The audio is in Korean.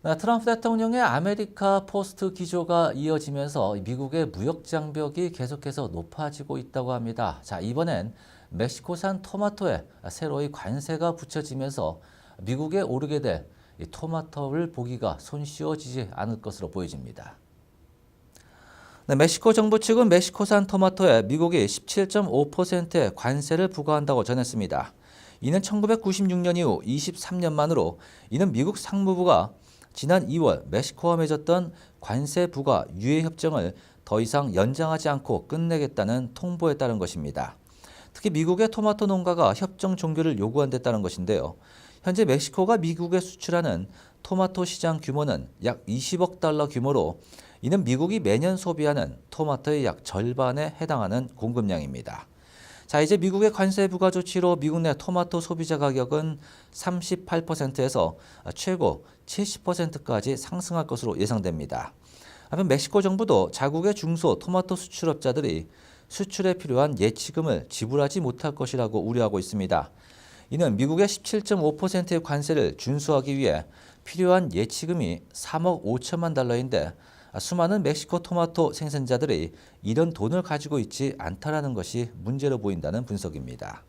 네, 트럼프 대통령의 아메리카 포스트 기조가 이어지면서 미국의 무역 장벽이 계속해서 높아지고 있다고 합니다. 자, 이번엔 멕시코산 토마토에 새로이 관세가 붙여지면서 미국에 오르게 될이 토마토를 보기가 손쉬워지지 않을 것으로 보여집니다. 네, 멕시코 정부 측은 멕시코산 토마토에 미국이 17.5%의 관세를 부과한다고 전했습니다. 이는 1996년 이후 23년 만으로 이는 미국 상무부가 지난 2월 멕시코와 맺었던 관세 부과 유예 협정을 더 이상 연장하지 않고 끝내겠다는 통보에 따른 것입니다. 특히 미국의 토마토 농가가 협정 종료를 요구한 데 따른 것인데요. 현재 멕시코가 미국에 수출하는 토마토 시장 규모는 약 20억 달러 규모로 이는 미국이 매년 소비하는 토마토의 약 절반에 해당하는 공급량입니다. 자, 이제 미국의 관세 부과 조치로 미국 내 토마토 소비자 가격은 38%에서 최고 70%까지 상승할 것으로 예상됩니다. 한편 멕시코 정부도 자국의 중소 토마토 수출업자들이 수출에 필요한 예치금을 지불하지 못할 것이라고 우려하고 있습니다. 이는 미국의 17.5%의 관세를 준수하기 위해 필요한 예치금이 3억 5천만 달러인데 수많은 멕시코 토마토 생산자들이 이런 돈을 가지고 있지 않다라는 것이 문제로 보인다는 분석입니다.